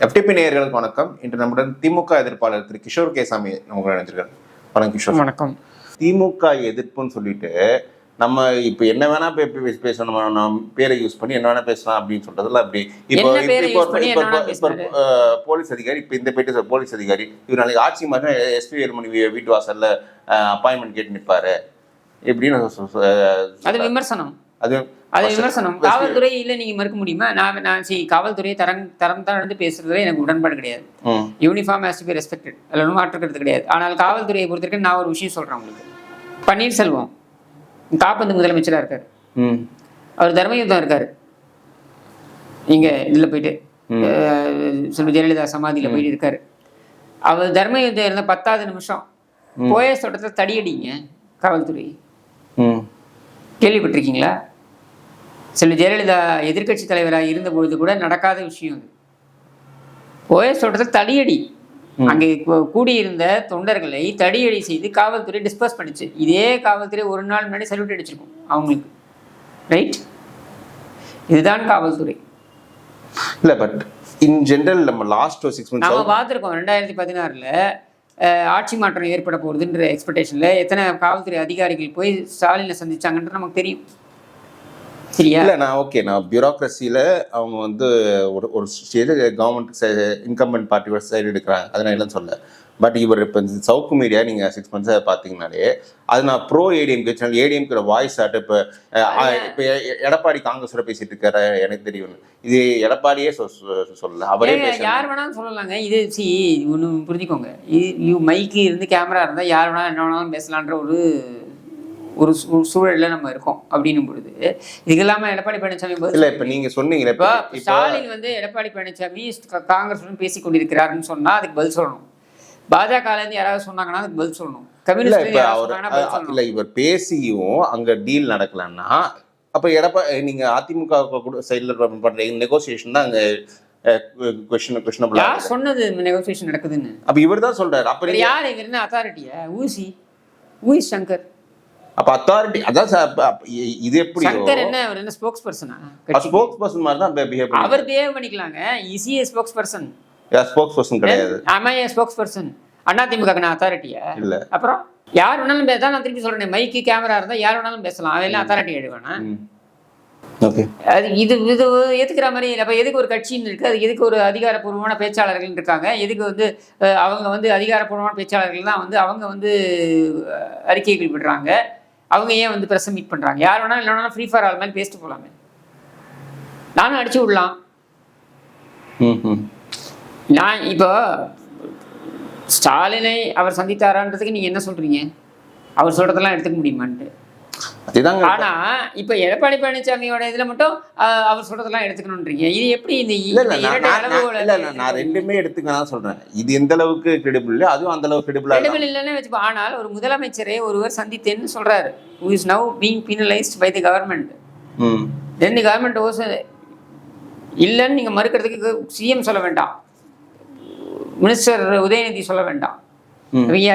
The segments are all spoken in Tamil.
எஃப்டிபி நேயர்களுக்கு வணக்கம். இன்று நம்முடன் திமுக எதிர்ப்பாளர் திரு கிஷோர் கேசாமி நமக்கு நினைச்சிருக்காரு வணக்கம் கிஷோர். வணக்கம். திமுக எதிர்ப்புன்னு சொல்லிட்டு நம்ம இப்ப என்ன வேணா பேசணும் நம்ம பேரை யூஸ் பண்ணி என்ன வேணா பேசலாம் அப்படின்னு சொல்றதுல அப்படி. இப்போ போலீஸ் அதிகாரி இப்ப இந்த பேட்டு போலீஸ் அதிகாரி இவர் நாளைக்கு ஆட்சி மாதிரி எஸ்பி வேலுமணி வீட்டு வாசல்ல அப்பாயின்மெண்ட் கேட்டு நிற்பாரு சொ- அது விமர்சனம். அது அது விமர்சனம். காவல்துறையில நீங்க மறுக்க முடியுமா? நான் நான் சரி காவல்துறையை தரம் தரம் தாழ்ந்து பேசுறதுல எனக்கு உடன்பாடு கிடையாது. Uniform has to be respected அதில் ஒன்றும் மாற்றுக்கிறது கிடையாது. ஆனால் காவல்துறையை பொறுத்த வரைக்கும் நான் ஒரு விஷயம் சொல்றேன் உங்களுக்கு. பன்னீர்செல்வம் காப்பந்து முதலமைச்சரா இருக்காரு. அவர் தர்மயுத்தம் இருக்காரு. இங்க இதுல போயிட்டு செல்வி ஜெயலலிதா சமாதியில போயிட்டு இருக்காரு. அவர் தர்மயுத்தம் இருந்த பத்தாவது நிமிஷம். போயஸ் தோட்டத்தில் தடியடிங்க காவல்துறை. கேள்விப்பட்டிருக்கீங்களா? செல்வி ஜெயலலிதா எதிர்க்கட்சி தலைவராக இருந்த பொழுது கூட நடக்காத விஷயம் அது. ஓஎஸ் தோட்டத்தில் தடியடி. அங்கே கூடியிருந்த தொண்டர்களை தடியடி செய்து காவல்துறை டிஸ்பர்ஸ் பண்ணிச்சு. இதே காவல்துறை ஒரு நாள் முன்னாடி சல்யூட் அடிச்சிருக்கும் அவங்களுக்கு. ரைட் இதுதான் காவல்துறை. இல்ல பட் இன் ஜென்ரல் நம்ம லாஸ்ட் சிக்ஸ் நாம மந்த்ஸ் பார்த்துருக்கோம் ரெண்டாயிரத்தி பதினாறில் ஆட்சி மாற்றம் ஏற்பட போகுதுன்ற எக்ஸ்பெக்டேஷனில் எத்தனை காவல்துறை அதிகாரிகள் போய் ஸ்டாலினை சந்திச்சாங்கன்றது நமக்கு தெரியும். சரியா இல்ல நான் ஓகே நான் பியூரோக்ரஸியில அவங்க வந்து ஒரு ஒரு stage government incumbent party side எடுக்கிறாங்க. அதை நான் இல்லைன்னு சொல்ல பட் இவர் இப்போ சவுக்கு மீடியா நீங்க சிக்ஸ் மந்த்ஸை பார்த்தீங்கனாலே அது நான் pro ADMK channel ADMK voice ஆட்டு இப்போ இப்போ எடப்பாடி காங்கிரஸோட பேசிட்டு இருக்காரு எனக்கு தெரியும். இது எடப்பாடியே சொல்லல. அவரே யார் வேணாலும் சொல்லலாங்க. இது சி ஒன்று புரிஞ்சுக்கோங்க. இது யூ மைக்கு இருந்து கேமரா இருந்தால் யார் வேணாலும் என்ன வேணாலும் பேசலான்ற ஒரு ஒரு சூழல்ல நம்ம இருக்கோம் அப்படின்னும் பொழுது இதுக்கு இல்லாமல் எடப்பாடி பழனிசாமி இல்ல இப்ப நீங்க சொன்னீங்களே இப்போ ஸ்டாலின் வந்து எடப்பாடி பழனிசாமி கா- காங்கிரஸுடன் பேசி கொண்டிருக்கிறாருன்னு சொன்னா அதுக்கு பதில் சொல்லணும். பாஜகல இருந்து யாராவது சொன்னாங்கன்னா அதுக்கு பதில் சொல்லணும். இருந்து சொல்லணும். இல்ல இவர் பேசியும் அங்க டீல் நடக்கலன்னா அப்ப எடப்பா நீங்க அதிமுக கூட சைடுல பண்ற நெகோசியேஷன் தான் அங்க கொஸ்டின் கொஸ்டினபிள் யார் சொன்னது நெகோசியேஷன் நடக்குதுன்னு? அப்ப இவர் தான் சொல்றாரு. அப்ப யார்? இவர் என்ன அத்தாரிட்டியா ஊசி. ஊசி சங்கர். அப்ப அத்தாரிட்டி அதான் சார் இது எப்படி? சங்கர் என்ன அவர் என்ன ஸ்போக்ஸ் பர்சனா ஸ்போக்ஸ் பர்சன் மாதிரி தான் பிஹேவ் அவர் பிஹேவ் பண்ணிக்கலாங்க. Is he spokesperson spokesperson கிடையாது. ஆமா ஸ்போக்ஸ் பர்சன் அண்ணா திமுக நான் அத்தாரிட்டியா இல்ல. அப்புறம் யார் வேணாலும் பேச நான் திருப்பி சொல்றேன் மைக்கு கேமரா இருந்தா யார் வேணாலும் பேசலாம். அவன் எல்லாம் அத்தாரிட்டி எழுவேனா ஓகே அது இது இது ஏத்துக்கிற மாதிரி அப்போ எதுக்கு ஒரு கட்சின்னு இருக்கு? அது எதுக்கு ஒரு அதிகாரப்பூர்வமான பேச்சாளர்கள் இருக்காங்க? எதுக்கு வந்து அவங்க வந்து அதிகாரப்பூர்வமான பேச்சாளர்கள் தான் வந்து அவங்க வந்து அறிக்கைகள் விடுறாங்க அவங்க ஏன் வந்து ப்ரெஸ் மீட் பண்றாங்க? யார் வேணாலும் இல்லை வேணாலும் ஃப்ரீ ஃபார் ஆல் மாதிரி பேசிட்டு போகலாமே நானும் அடிச்சு விடலாம். நான் இப்போ ஸ்டாலினை அவர் சந்தித்தாரான்றதுக்கு நீங்க என்ன சொல்றீங்க? அவர் சொல்றதெல்லாம் எடுத்துக்க முடியுமான்ட்டு. அதுதாங்க ஆனா இப்ப எடப்பாடி பழனிசாமியோட இதுல மட்டும் அவர் சொல்றதெல்லாம் எடுத்துக்கணும்ன்றீங்க இது எப்படி இந்த இல்ல இல்ல நான் இல்ல இல்ல ரெண்டுமே எடுத்துக்க தான் சொல்றேன். இது எந்த அளவுக்கு கிரெடிபிள் இல்லையோ அதுவும் அந்த அளவுக்கு கிரெடிபிளா credible இல்லைன்னு வச்சுப்போம் ஆனால் ஒரு முதலமைச்சரை ஒருவர் சந்தித்தேன்னு சொல்றாரு. Is now being penalized by the government. ம். Then the government was இல்லைன்னு நீங்க மறுக்கிறதுக்கு சிஎம் சொல்ல வேண்டாம். மினிஸ்டர் உதயநிதி சொல்ல வேண்டாம்.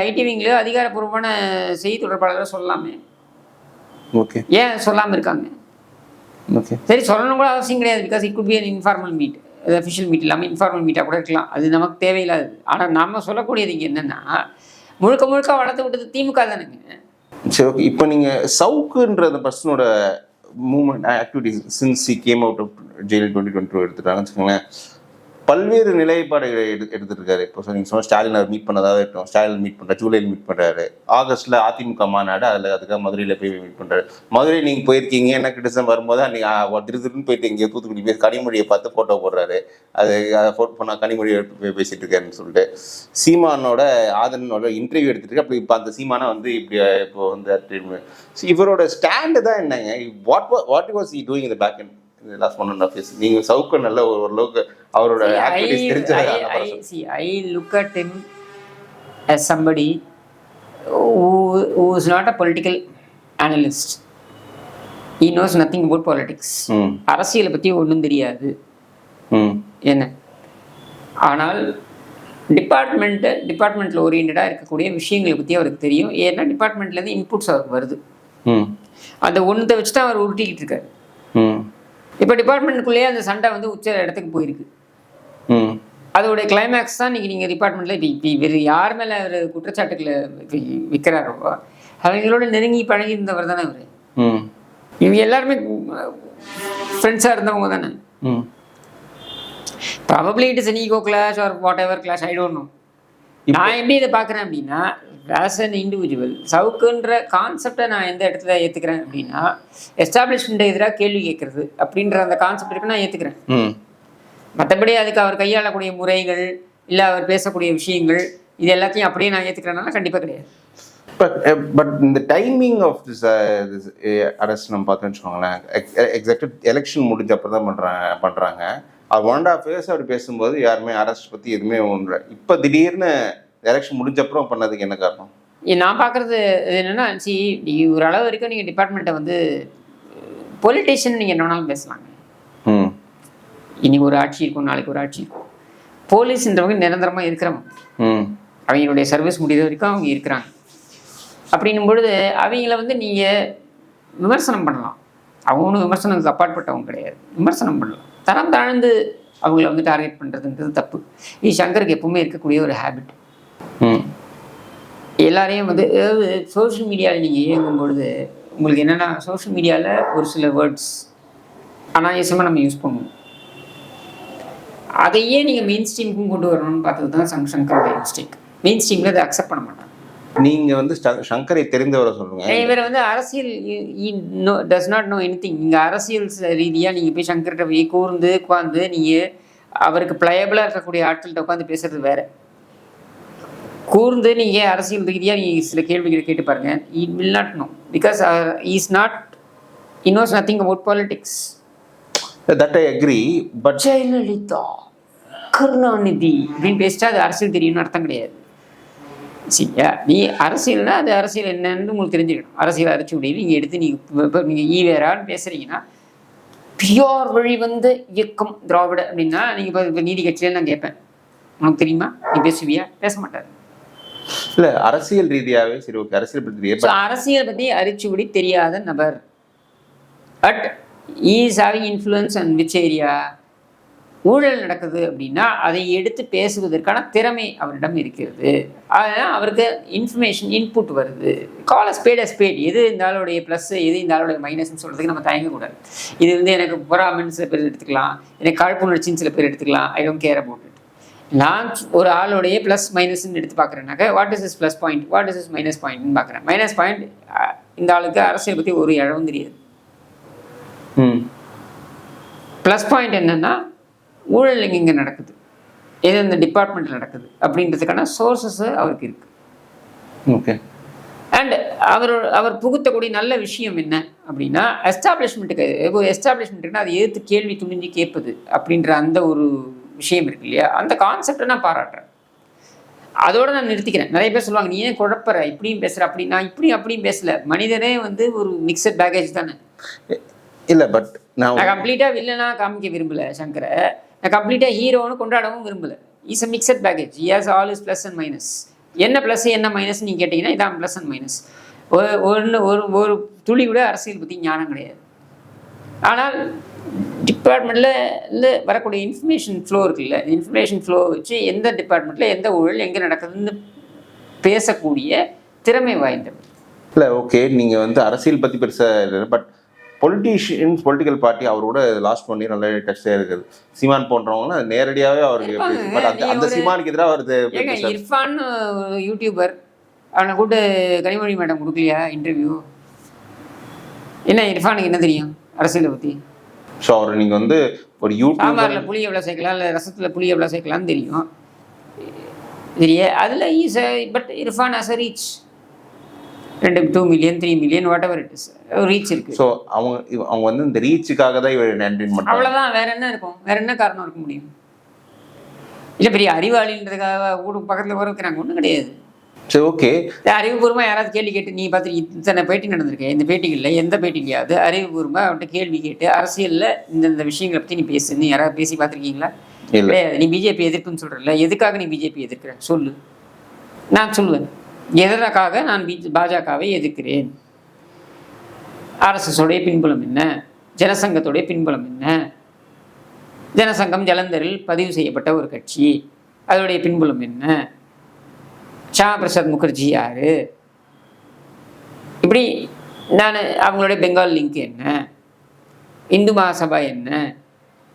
ஐடி விங்ல அதிகாரப்பூர்வமான செய்தி தொடர்பாளர்கள் சொல்லலாமே. ஏன் சொல்லாம இருக்காங்க? ஓகே சரி சொல்லணும் கூட அவசியம் கிடையாது. Because it could be an informal meet அது அஃபிஷியல் மீட் இல்லாமல் இன்ஃபார்மல் மீட்டாக கூட இருக்கலாம். அது நமக்கு தேவையில்லாதது. ஆனால் நம்ம சொல்லக்கூடியது இங்கே என்னென்னா முழுக்க முழுக்க வளர்த்து விட்டது திமுக தானுங்க. சரி ஓகே இப்போ நீங்க சவுக்குன்ற அந்த பர்சனோட movement activities since came out of jail twenty twenty two எடுத்துட்டாங்கன்னு வச்சுக்கோங்களேன். பல்வேறு நிலைப்பாடுகளை எடு எடுத்துருக்காரு. இப்போ நீங்கள் சொன்ன ஸ்டாலின் அவர் மீட் பண்ணதாக இருக்கட்டும் ஸ்டாலின் மீட் பண்ணுறாரு ஜூலையில் மீட் பண்ணுறாரு ஆகஸ்ட்டில் அதிமுக மாநாடு அதில் அதுக்காக மதுரையில் போய் மீட் பண்ணுறாரு மதுரை நீங்கள் போயிருக்கீங்க என்ன கிரிட்டிசம் வரும்போது நீங்கள் திரு திருன்னு போயிட்டு இங்கே தூத்துக்குடி போய் கனிமொழியை பார்த்து ஃபோட்டோ போடுறாரு. அது அதை ஃபோட்டோ பண்ணால் கனிமொழியை போய் பேசிட்டு இருக்காருன்னு சொல்லிட்டு. சீமானோட ஆதரனோட இன்டர்வியூ எடுத்துட்டு அப்படி இப்போ அந்த சீமானை வந்து இப்படி இப்போ வந்து இவரோட ஸ்டாண்டு தான் என்னங்க? What what was he doing இந்த back and last one and half years நீங்க சவுக்கு நல்ல ஒரு ஓரளவுக்கு அவரோட ஆக்டிவிட்டிஸ் தெரிஞ்ச I look at him as somebody who, who is not a political analyst. He knows nothing about politics. ம் அரசியலை பற்றி ஒன்றும் தெரியாது. ம் என்ன? ஆனால் டிபார்ட்மெண்ட்டு டிபார்ட்மெண்ட்டில் ஓரியன்டாக இருக்கக்கூடிய விஷயங்களை பற்றி அவருக்கு தெரியும். ஏன்னா டிபார்ட்மெண்ட்லேருந்து இன்புட்ஸ் அவருக்கு வருது. ம் அந்த ஒன்றத்தை வச்சு தான் அவர் உருட்டிக்கிட்டு இருக்காரு. இப்போ டிபார்ட்மெண்ட்டுக்குள்ளேயே அந்த சண்டை வந்து உச்ச இடத்துக்கு போயிருக்கு. ம். அதோடைய கிளைமேக்ஸ் தான் இன்னைக்கு நீங்கள் டிபார்ட்மெண்ட்டில் இப்போ இவர் யார் மேலே அவர் குற்றச்சாட்டுகளை விற்கிறாரோ அவங்களோட நெருங்கி பழகி இருந்தவர் தானே அவர் ம். இவங்க எல்லாருமே ஃப்ரெண்ட்ஸாக இருந்தவங்க தானே? ம். Probably it is clash or whatever clash I don't know நான் எப்படி இதை பார்க்குறேன் அப்படின்னா ஆஸ் அன் இண்டிவிஜுவல் சவுக்குன்ற கான்செப்டை நான் எந்த இடத்துல ஏற்றுக்கிறேன் அப்படின்னா எஸ்டாப்ளிஷ்மெண்ட் எதிராக கேள்வி கேட்குறது அப்படின்ற அந்த கான்செப்ட் இருக்கு நான் ஏற்றுக்கிறேன் ம். மற்றபடி அதுக்கு அவர் கையாளக்கூடிய முறைகள் இல்லை அவர் பேசக்கூடிய விஷயங்கள் இது எல்லாத்தையும் அப்படியே நான் ஏற்றுக்கிறேன்னா கண்டிப்பாக கிடையாது. பட் பட் இந்த டைமிங் ஆஃப் திஸ் அரெஸ்ட் நம்ம பார்த்தோம்னு வச்சுக்கோங்களேன் எக்ஸாக்ட் எலெக்ஷன் முடிஞ்ச அப்புறம் தான் பண்ணுறாங்க பண்ணுறாங்க அது ஒன் அண்ட் ஆஃப் இயர்ஸ் அப்படி பேசும்போது யாருமே அரெஸ்ட் பற்றி எதுவுமே ஒன்று இப்போ திடீர்னு எலெக்ஷன் முடிஞ்ச அப்புறம் பண்ணதுக்கு என்ன காரணம்? நான் பார்க்குறது என்னென்னா சி ஒரு அளவு வரைக்கும் நீங்கள் டிபார்ட்மெண்ட்டை வந்து பொலிட்டீஷியன் நீங்கள் என்ன வேணாலும் பேசலாங்க. ம். இன்னைக்கு ஒரு ஆட்சி இருக்கும் நாளைக்கு ஒரு ஆட்சி இருக்கும். போலீஸ்ன்றவங்க நிரந்தரமாக இருக்கிறவங்க ம். அவங்களுடைய சர்வீஸ் முடிகிற வரைக்கும் அவங்க இருக்கிறாங்க. அப்படின்னும் பொழுது அவங்கள வந்து நீங்கள் விமர்சனம் பண்ணலாம். அவங்க ஒன்றும் விமர்சனத்துக்கு அப்பாற்பட்டவங்க கிடையாது. விமர்சனம் பண்ணலாம். தரம் தாழ்ந்து அவங்கள வந்து டார்கெட் பண்ணுறதுன்றது தப்பு. இது சங்கருக்கு எப்பவுமே இருக்கக்கூடிய ஒரு ஹேபிட் எல்லாரையும் வந்து அதாவது சோஷியல் மீடியாவில் நீங்கள் இயங்கும் பொழுது உங்களுக்கு என்னென்னா சோஷியல் மீடியாவில் ஒரு சில வேர்ட்ஸ் அனாயசமாக நம்ம யூஸ் பண்ணுவோம் அதையே நீங்கள் மெயின் ஸ்ட்ரீமுக்கும் கொண்டு வரணும்னு பார்த்தது தான் சங் சங்கருடைய மிஸ்டேக் மெயின் ஸ்ட்ரீமில் அதை அக்செப்ட் பண்ண மாட்டாங்க நீங்கள் வந்து சங்கரை தெரிந்தவரை சொல்லுங்க. இவர் வந்து அரசியல் does not know anything நீங்கள் அரசியல் ரீதியாக நீங்கள் போய் சங்கர்கிட்ட போய் கூர்ந்து உட்காந்து நீங்கள் அவருக்கு பிளயபிளாக இருக்கக்கூடிய ஆட்கள்கிட்ட உட்காந்து பேசுறது வேற. கூர்ந்து நீங்கள் அரசியல் ரீதியாக நீங்கள் சில கேள்விகளை கேட்டு பாருங்க. He will not know because is not he knows nothing about politics that I agree but Jayalalithaa Karunanidhi அப்படின்னு பேசிட்டா அது அரசியல் தெரியும்னு அர்த்தம் கிடையாது. சரியா நீ அரசியல்னா அது அரசியல் என்னன்னு உங்களுக்கு தெரிஞ்சுக்கணும். அரசியல் அரைச்சி விடையில் நீங்கள் எடுத்து நீங்கள் இப்போ நீங்கள் ஈவேரான்னு பேசுறீங்கன்னா பியோர் வழி வந்த இயக்கம் திராவிட அப்படின்னா நீங்கள் இப்போ நீதி கட்சியில நான் கேட்பேன். உனக்கு தெரியுமா? நீ பேசுவியா? பேச மாட்டார். இல்லை அரசியல் ரீதியாகவே சரி ஓகே அரசியல் பற்றி அரசியல் பற்றி அரிச்சுபடி தெரியாத நபர். But he's having influence and which area ஊழல் நடக்குது அப்படின்னா அதை எடுத்து பேசுவதற்கான திறமை அவரிடம் இருக்கிறது. அதனால் அவருக்கு இன்ஃபர்மேஷன் இன்புட் வருது. கால ஸ்பேட் ஸ்பேட் எது இந்த ஆளுடைய ப்ளஸ் எது இந்த ஆளுடைய மைனஸ்னு சொல்கிறதுக்கு நம்ம தயங்கக்கூடாது. இது வந்து எனக்கு பொறாமன்னு சில பேர் எடுத்துக்கலாம். எனக்கு காழ்ப்புணர்ச்சின்னு சில பேர் எடுத்துக்கலாம். ஐ டோன்ட் கேர் அபவுட் நான் ஒரு ஆளுடைய ப்ளஸ் மைனஸ்ன்னு எடுத்து பார்க்குறேன்னாக்க what is is plus point what is is minus பாயிண்ட்னு பார்க்குறேன். மைனஸ் பாயிண்ட் இந்த ஆளுக்கு அரசியல் பற்றி ஒரு இழவும் தெரியாது. ப்ளஸ் பாயிண்ட் என்னன்னா ஊழல் எங்கெங்கே நடக்குது? எது இந்த டிபார்ட்மெண்ட்டில் நடக்குது? அப்படின்றதுக்கான சோர்சஸ் அவருக்கு இருக்கு. ஓகே. அண்ட் அவர் அவர் புகுத்தக்கூடிய நல்ல விஷயம் என்ன அப்படின்னா எஸ்டாப்ளிஷ்மெண்ட்டுக்கு ஒரு எஸ்டாப்ளிஷ்மெண்ட்டுனா அதை எதிர்த்து கேள்வி துணிஞ்சு கேட்பது அப்படின்ற அந்த ஒரு விஷயம் இருக்கு இல்லையா? அந்த கான்செப்டை நான் பாராட்டுறேன். அதோட நான் நிறுத்திக்கிறேன். நிறைய பேர் சொல்லுவாங்க நீ ஏன் குழப்பற? இப்படியும் பேசுற அப்படி நான் இப்படியும் அப்படியும் பேசல. மனிதனே வந்து ஒரு மிக்சட் பேக்கேஜ் தானே. இல்லை பட் நான் கம்ப்ளீட்டாக வில்லனா காமிக்க விரும்பல சங்கரை. நான் கம்ப்ளீட்டாக ஹீரோன்னு கொண்டாடவும் விரும்பல. Is a mixed package here's all is plus and minus என்ன ப்ளஸ் என்ன மைனஸ் நீங்கள் கேட்டிங்கன்னா இதான் ப்ளஸ் அண்ட் மைனஸ் ஒன்று ஒரு ஒரு துளி கூட அரசியல் பற்றி ஞானம் கிடையாது. ஆனால் டிபார்ட்மெண்ட்டில் வரக்கூடிய இன்ஃபர்மேஷன் ஃப்ளோ இருக்குல்ல இன்ஃபர்மேஷன் ஃப்ளோ வச்சு எந்த டிபார்ட்மெண்ட்டில் எந்த ஊழல் எங்கே நடக்குதுன்னு பேசக்கூடிய திறமை வாய்ந்தவர். இல்லை ஓகே நீங்கள் வந்து அரசியல் பற்றி பெருசாக பட் பொலிட்டீஷியன்ஸ் பொலிட்டிக்கல் பார்ட்டி அவரோட லாஸ்ட் ஒன் இயர் நல்ல டச்லேயே இருக்குது. சீமான் போன்றவங்களாம் நேரடியாகவே அவருக்கு. பட் அந்த அந்த சீமானுக்கு எதிராக ஏங்க இர்ஃபான் யூடியூபர் அவனை கூட்டு கனிமொழி மேடம் கொடுக்கலையா இன்டர்வியூ என்ன இர்ஃபானுக்கு என்ன தெரியும் அரசியலை பற்றி ஸோ அவர் நீங்கள் வந்து ஒரு யூடியூப் புளி எவ்வளோ சேர்க்கலாம்? இல்லை ரசத்தில் புளி எவ்வளோ சேர்க்கலாம்னு தெரியும். சரியா அதில் is but Irfan has a reach ரெண்டு two million three million whatever it is reach இருக்குது ஸோ அவங்க அவங்க வந்து இந்த ரீச்சுக்காக தான் இவர் என்டர்டைன் பண்ணுறாங்க அவ்வளோதான் வேற என்ன இருக்கும்? வேற என்ன காரணம் இருக்க முடியும்? இல்லை பெரிய அறிவாளின்றதுக்காக வீடு பக்கத்தில் இருக்கிறாங்க ஒன்றும் கிடையாது. சரி ஓகே அறிவுபூர்வமாக யாராவது கேள்வி கேட்டு நீ பார்த்து இத்தனை பேட்டி நடந்திருக்க இந்த பேட்டிகளில் எந்த பேட்டிலையாவது அறிவுபூர்வமாக அவன்கிட்ட கேள்வி கேட்டு அரசியலில் இந்தந்த விஷயங்களை பற்றி நீ பேசுன்னு யாராவது பேசி பார்த்துருக்கீங்களா? இல்ல. கிடையாது நீ பிஜேபி எதிர்ப்புன்னு சொல்கிறல்ல எதுக்காக நீ பிஜேபி எதிர்க்கிற? சொல்லு. நான் சொல்லுவேன். எதற்காக நான் பி பாஜகவை எதிர்க்கிறேன்? ஆர்எஸ்எஸோடைய பின்புலம் என்ன? ஜனசங்கத்தோடைய பின்புலம் என்ன? ஜனசங்கம் ஜலந்தரில் பதிவு செய்யப்பட்ட ஒரு கட்சி அதோடைய பின்புலம் என்ன? ஷியாமா பிரசாத் முகர்ஜி யாரு? இப்படி நான் அவங்களுடைய பெங்கால் லிங்க் என்ன? இந்து மகாசபா என்ன?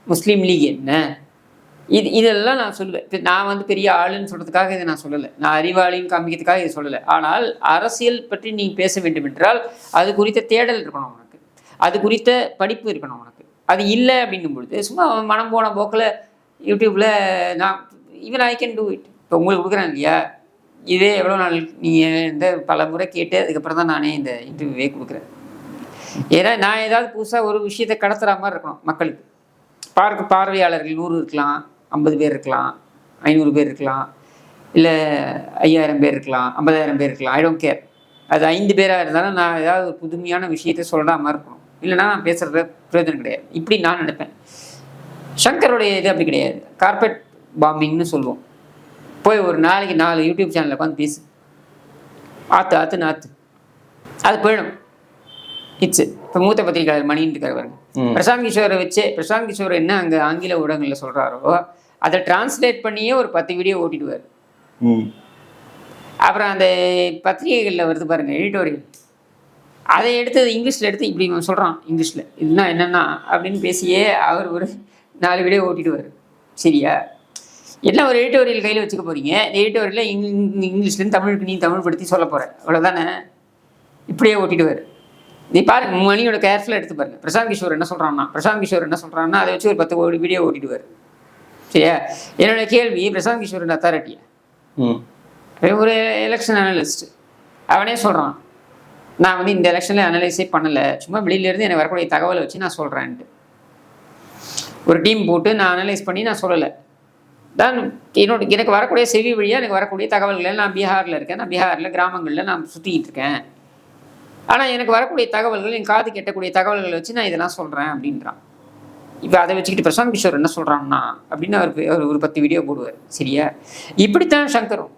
முஸ்லீம் லீக் என்ன? இது இதெல்லாம் நான் சொல்லுவேன் நான் வந்து பெரிய ஆளுன்னு சொல்கிறதுக்காக இதை நான் சொல்லலை. நான் அறிவாளின்னு காமிக்கிறதுக்காக இதை சொல்லலை. ஆனால் அரசியல் பற்றி நீ பேச வேண்டும் என்றால் அது குறித்த தேடல் இருக்கணும் உனக்கு. அது குறித்த படிப்பு இருக்கணும் உனக்கு. அது இல்லை அப்படின்னும் பொழுது சும்மா மனம் போன போக்கில் யூடியூப்பில் நான் even I can do it இப்போ உங்களுக்கு கொடுக்குறேன் இல்லையா? இதே எவ்வளோ நாள் நீங்கள் இந்த பல முறை கேட்டு அதுக்கப்புறம் தான் நானே இந்த இன்டர்வியூவே கொடுக்குறேன். ஏன்னா நான் ஏதாவது புதுசாக ஒரு விஷயத்தை கடத்துகிற மாதிரி இருக்கணும் மக்களுக்கு. பார்க்க பார்வையாளர்கள் நூறு இருக்கலாம் ஐம்பது பேர் இருக்கலாம் ஐநூறு பேர் இருக்கலாம் இல்லை ஐயாயிரம் பேர் இருக்கலாம் ஐம்பதாயிரம் பேர் இருக்கலாம் ஐ டோன்ட் கேர் அது ஐந்து பேராக இருந்தாலும் நான் ஏதாவது ஒரு புதுமையான விஷயத்தை சொல்கிற மாதிரி இருக்கணும். இல்லைனா நான் பேசுகிறது பிரயோஜனம் கிடையாது. இப்படி நான் நினைப்பேன். சங்கருடைய இது அப்படி கிடையாது. கார்பெட் பாம்பிங்னு சொல்லுவோம். போய் ஒரு நாளைக்கு நாலு யூடியூப் சேனலில் உட்காந்து பேசு. ஆத்து ஆத்து. நாத்து அது போயிடும். இட்ஸ் இப்போ மூத்த பத்திரிகையாளர் மணின்னு இருக்காரு பாருங்க. பிரசாந்த் கிஷோரை வச்சு பிரசாந்த் கிஷோர் என்ன அங்கே ஆங்கில ஊடகங்களில் சொல்கிறாரோ அதை டிரான்ஸ்லேட் பண்ணியே ஒரு பத்து வீடியோ ஓட்டிடுவார். அப்புறம் அந்த பத்திரிகைகளில் வருது பாருங்க எடிட்டோரியல் அதை எடுத்து இங்கிலீஷில் எடுத்து இப்படி சொல்கிறான் இங்கிலீஷில். இதுனா என்னென்னா அப்படின்னு பேசியே அவர் ஒரு நாலு வீடியோ ஓட்டிடுவார். சரியா? என்ன ஒரு எடிட்டோரியல் கையில் வச்சுக்க போகிறீங்க இந்த எடிட்டோரியலில் இங் இங்கிலீஷ்லேருந்து தமிழுக்கு நீ தமிழ் படுத்தி சொல்ல போகிற அவ்வளோதானே இப்படியே ஓட்டிடுவார். நீ பாருங்க மணியோட கேர்ஃபுல்லாக எடுத்து பாருங்க. பிரசாந்த் கிஷோர் என்ன சொல்கிறான்னா பிரசாந்த் கிஷோர் என்ன சொல்கிறான்னா அதை வச்சு ஒரு பத்து ஓடி வீடியோ ஓட்டிடுவார். சரியா? என்னோட கேள்வி பிரசாந்த் கிஷோர் அத்தாரிட்டியா ம். ஒரு எலெக்ஷன் அனலிஸ்ட் அவனே சொல்கிறான் நான் வந்து இந்த எலெக்ஷனில் அனலைஸே பண்ணலை. சும்மா வெளியிலேருந்து எனக்கு வரக்கூடிய தகவலை வச்சு நான் சொல்கிறேன்ட்டு ஒரு டீம் போட்டு நான் அனலைஸ் பண்ணி நான் சொல்லலை. தான் என்னோட எனக்கு வரக்கூடிய செவி வழியாக எனக்கு வரக்கூடிய தகவல்களை நான் பீகாரில் இருக்கேன். நான் பீகாரில் கிராமங்களில் நான் சுற்றிக்கிட்டு இருக்கேன். ஆனால் எனக்கு வரக்கூடிய தகவல்கள் என் காது கேட்டக்கூடிய தகவல்களை வச்சு நான் இதெல்லாம் சொல்கிறேன் அப்படின்றான். இப்போ அதை வச்சுக்கிட்டு பிரசாந்த் கிஷோர் என்ன சொல்கிறான்னா அப்படின்னு அவர் ஒரு பத்து வீடியோ போடுவார். சரியா? இப்படித்தான் சங்கரும்.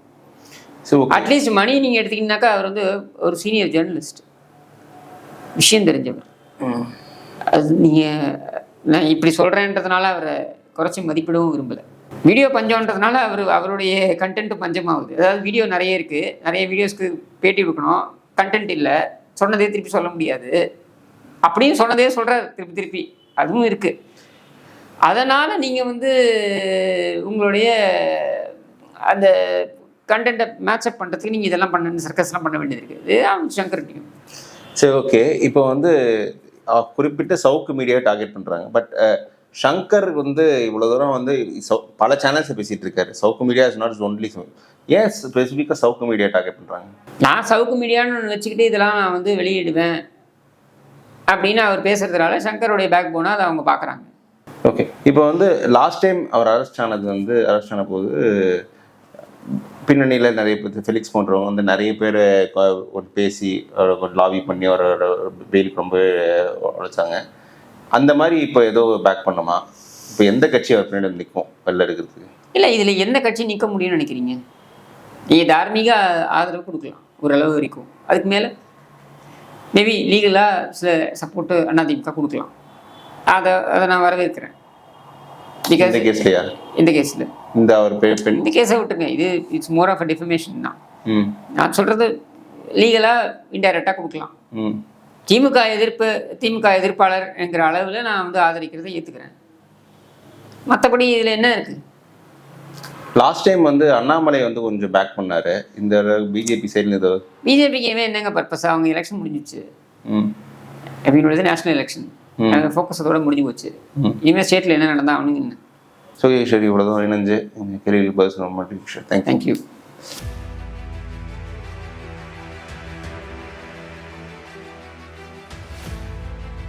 ஓகே அட்லீஸ்ட் மணி நீங்கள் எடுத்தீங்கன்னாக்கா அவர் வந்து ஒரு சீனியர் ஜேர்னலிஸ்ட் விஷயம் தெரிஞ்சவர். அது நீங்கள் நான் இப்படி சொல்கிறேன்றதுனால அவரை குறைச்சி மதிப்பிடவும் விரும்பலை. வீடியோ பஞ்சம்ன்றதுனால அவர் அவருடைய கண்டென்ட்டு பஞ்சமாகுது. அதாவது வீடியோ நிறைய இருக்குது நிறைய வீடியோஸ்க்கு பேட்டி கொடுக்கணும். கண்டென்ட் இல்லை. சொன்னதே திருப்பி சொல்ல முடியாது. அப்படியும் சொன்னதே சொல்கிறார் திருப்பி திருப்பி. அதுவும் இருக்குது அதனால் நீங்கள் வந்து உங்களுடைய அந்த கண்டென்ட்டை மேட்சப் பண்ணுறதுக்கு நீங்கள் இதெல்லாம் பண்ண சர்க்கஸ்லாம் பண்ண வேண்டியது இருக்குது இது சங்கர் நீங்கள் சரி ஓகே இப்போ வந்து குறிப்பிட்ட சவுக்கு மீடியா டார்கெட் பண்ணுறாங்க பட் ஷங்கர் வந்து இவ்வளவு தூரம் வந்து பல சேனல்ஸ் பேசிட்டு இருக்காரு. Savukku media is not only ஏன் ஸ்பெசிஃபிக்காக சவுக்கு மீடியா டார்கெட் பண்றாங்க? நான் சவுக்கு மீடியான்னு ஒன்று வச்சுக்கிட்டு இதெல்லாம் நான் வந்து வெளியிடுவேன் அப்படின்னு அவர் பேசுறதுனால சங்கருடைய பேக் போனால் அதை அவங்க பார்க்குறாங்க ஓகே இப்போ வந்து லாஸ்ட் டைம் அவர் அரெஸ்ட் ஆனது வந்து அரெஸ்ட் ஆன போது பின்னணியில் நிறைய பேர் ஃபெலிக்ஸ் போன்றவங்க வந்து நிறைய பேர் பேசி லாபி பண்ணி அவரோட பெயிலுக்கு ரொம்ப உழைச்சாங்க. அந்த மாதிரி இப்போ ஏதோ பேக் பண்ணுமா இப்போ எந்த கட்சி அவர் பின்னாடி நிற்கும் வெளில எடுக்கிறதுக்கு. இல்லை இதில் எந்த கட்சி நிற்க முடியும்னு நினைக்கிறீங்க? நீங்கள் தார்மீக ஆதரவு கொடுக்கலாம் ஓரளவு வரைக்கும். அதுக்கு மேலே மேபி லீகலாக சில சப்போர்ட்டு அதிமுக கொடுக்கலாம். அதை அதை நான் வரவேற்கிறேன். பிகாஸ் இந்த கேஸ்லையா இந்த கேஸில் இந்த அவர் இந்த கேஸை விட்டுருங்க. இது it's more of a defamation தான். நான் சொல்கிறது லீகலாக இன்டைரக்டாக கொடுக்கலாம். ம். திமுக எதிர்ப்பு திமுக எதிர்ப்பாளர் என்கிற அளவில் நான் வந்து ஆதரிக்கிறதை ஏற்றுக்கிறேன் மற்றபடி இதில் என்ன இருக்குது லாஸ்ட் டைம் வந்து அண்ணாமலை வந்து கொஞ்சம் பேக் பண்ணாரு. இந்த பிஜேபி சைடில் ஏதோ பிஜேபிக்கு இவன் என்னங்க பர்பஸ் அவங்க எலெக்ஷன் முடிஞ்சிச்சு. ம். அப்படின்றது நேஷனல் எலெக்ஷன். ஃபோக்கஸ் அதோட முடிஞ்சு போச்சு. இனிமேல் ஸ்டேட்டில் என்ன நடந்தா அவனுங்க என்ன? ஸோ சரி இவ்வளோ தூரம் இணைஞ்சு கேள்விகளுக்கு பதில் சொல்ல மாட்டேன். தேங்க்யூ